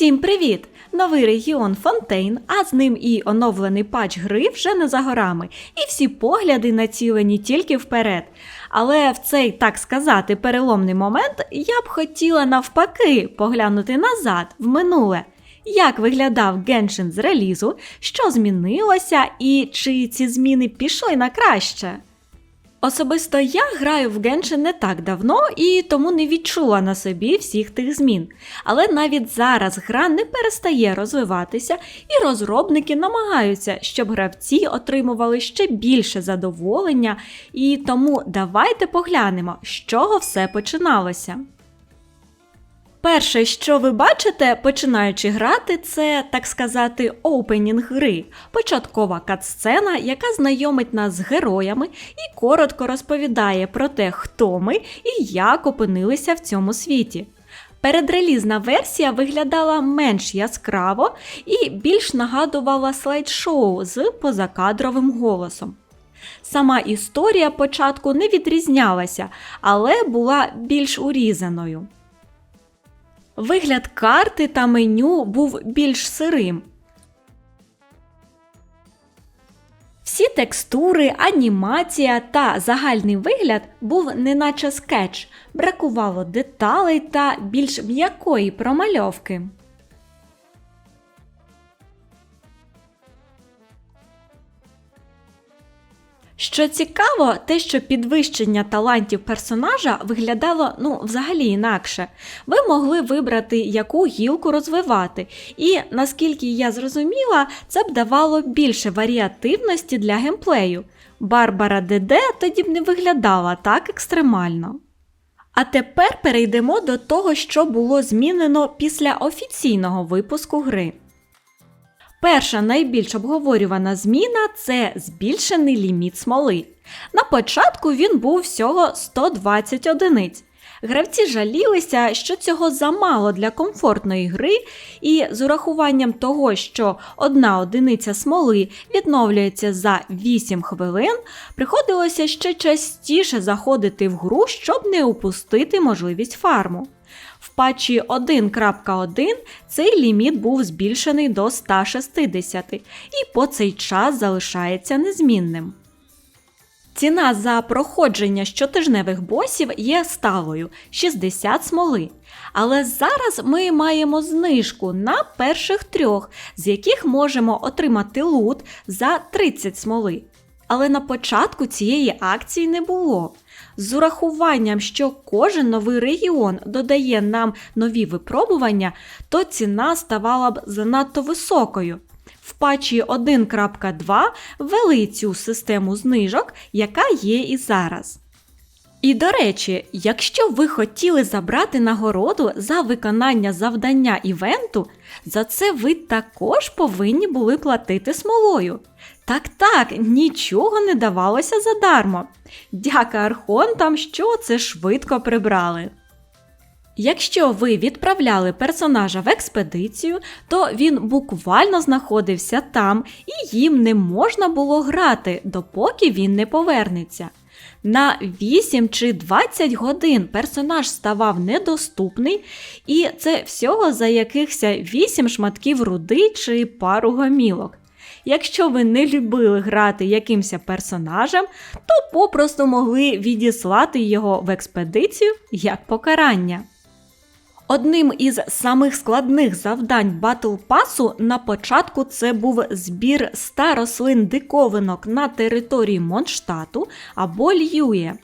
Всім привіт! Новий регіон Фонтейн, а з ним і оновлений патч гри вже не за горами, і всі погляди націлені тільки вперед. Але в цей, так сказати, переломний момент я б хотіла навпаки поглянути назад, в минуле. Як виглядав Геншин з релізу, що змінилося, і чи ці зміни пішли на краще? Особисто я граю в Genshin не так давно і тому не відчула на собі всіх тих змін. Але навіть зараз гра не перестає розвиватися, і розробники намагаються, щоб гравці отримували ще більше задоволення. І тому давайте поглянемо, з чого все починалося. Перше, що ви бачите, починаючи грати, це, так сказати, опенінг гри, початкова катсцена, яка знайомить нас з героями і коротко розповідає про те, хто ми і як опинилися в цьому світі. Передрелізна версія виглядала менш яскраво і більш нагадувала слайд-шоу з позакадровим голосом. Сама історія початку не відрізнялася, але була більш урізаною. Вигляд карти та меню був більш сирим. Всі текстури, анімація та загальний вигляд був неначе скетч, бракувало деталей та більш м'якої промальовки. Що цікаво, те, що підвищення талантів персонажа виглядало ну, взагалі інакше. Ви могли вибрати, яку гілку розвивати, і наскільки я зрозуміла, це б давало більше варіативності для геймплею. Барбара ДД тоді б не виглядала так екстремально. А тепер перейдемо до того, що було змінено після офіційного випуску гри. Перша найбільш обговорювана зміна це збільшений ліміт смоли. На початку він був всього 120 одиниць. Гравці жалілися, що цього замало для комфортної гри, і з урахуванням того, що одна одиниця смоли відновлюється за 8 хвилин, приходилося ще частіше заходити в гру, щоб не упустити можливість фарму. В патчі 1.1 цей ліміт був збільшений до 160 і по цей час залишається незмінним. Ціна за проходження щотижневих босів є сталою 60 смоли. Але зараз ми маємо знижку на перших трьох, з яких можемо отримати лут за 30 смоли. Але на початку цієї акції не було. З урахуванням, що кожен новий регіон додає нам нові випробування, то ціна ставала б занадто високою. В патчі 1.2 ввели цю систему знижок, яка є і зараз. І до речі, якщо ви хотіли забрати нагороду за виконання завдання івенту, за це ви також повинні були платити смолою. Так так, нічого не давалося задармо. Дяка архонтам, що це швидко прибрали. Якщо ви відправляли персонажа в експедицію, то він буквально знаходився там і їм не можна було грати, допоки він не повернеться. На 8 чи 20 годин персонаж ставав недоступний, і це всього за якихось 8 шматків руди чи пару гомілок. Якщо ви не любили грати якимось персонажем, то попросту могли відіслати його в експедицію як покарання. Одним із самих складних завдань Батл Пасу на початку це був збір 100 рослин диковинок на території Монштату або Льює.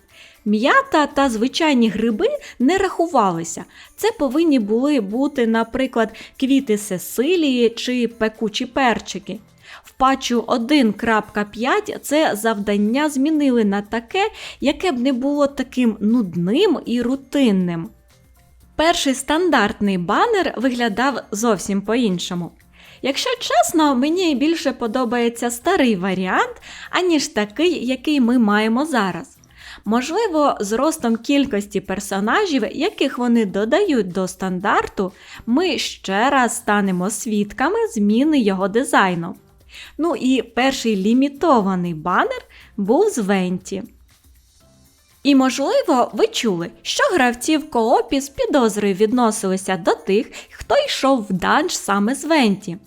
М'ята та звичайні гриби не рахувалися. Це повинні були бути, наприклад, квіти сесилії чи пекучі перчики. В патчу 1.5 це завдання змінили на таке, яке б не було таким нудним і рутинним. Перший стандартний банер виглядав зовсім по-іншому. Якщо чесно, мені більше подобається старий варіант, аніж такий, який ми маємо зараз. Можливо, з ростом кількості персонажів, яких вони додають до стандарту, ми ще раз станемо свідками зміни його дизайну. Ну і перший лімітований банер був з Венті. І можливо, ви чули, що гравці в коопі з підозрою відносилися до тих, хто йшов в данж саме з Венті.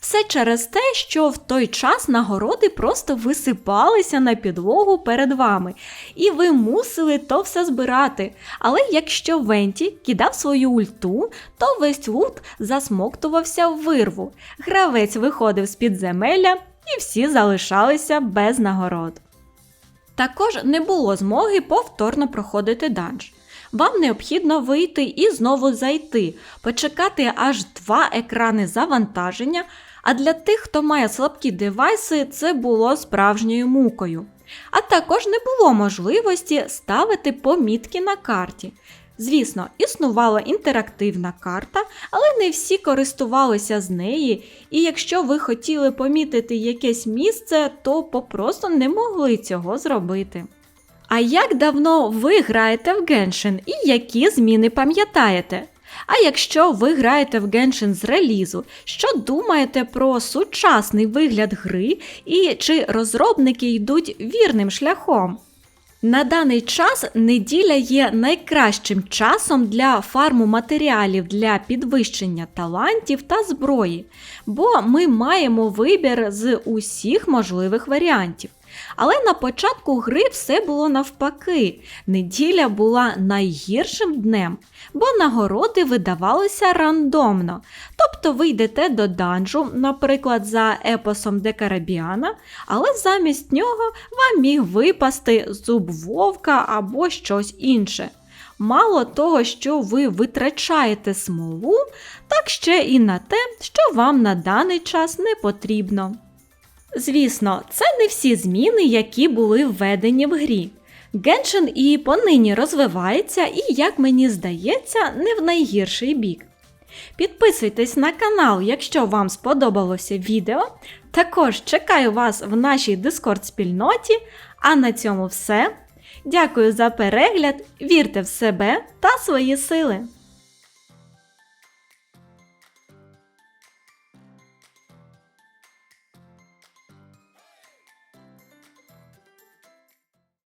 Все через те, що в той час нагороди просто висипалися на підлогу перед вами, і ви мусили то все збирати. Але якщо Венті кидав свою ульту, то весь лут засмоктувався в вирву. Гравець виходив з підземелля, і всі залишалися без нагород. Також не було змоги повторно проходити данж. Вам необхідно вийти і знову зайти, почекати аж два екрани завантаження, а для тих, хто має слабкі девайси, це було справжньою мукою. А також не було можливості ставити помітки на карті. Звісно, існувала інтерактивна карта, але не всі користувалися з неї, і якщо ви хотіли помітити якесь місце, то попросту не могли цього зробити. А як давно ви граєте в Genshin і які зміни пам'ятаєте? А якщо ви граєте в Genshin з релізу, що думаєте про сучасний вигляд гри і чи розробники йдуть вірним шляхом? На даний час неділя є найкращим часом для фарму матеріалів для підвищення талантів та зброї, бо ми маємо вибір з усіх можливих варіантів. Але на початку гри все було навпаки. Неділя була найгіршим днем, бо нагороди видавалися рандомно. Тобто ви йдете до данжу, наприклад, за епосом Декарабіана, але замість нього вам міг випасти зуб вовка або щось інше. Мало того, що ви витрачаєте смолу, так ще і на те, що вам на даний час не потрібно. Звісно, це не всі зміни, які були введені в грі. Геншин і понині розвивається, і, як мені здається, не в найгірший бік. Підписуйтесь на канал, якщо вам сподобалося відео. Також чекаю вас в нашій Discord спільноті. А на цьому все. Дякую за перегляд, вірте в себе та свої сили!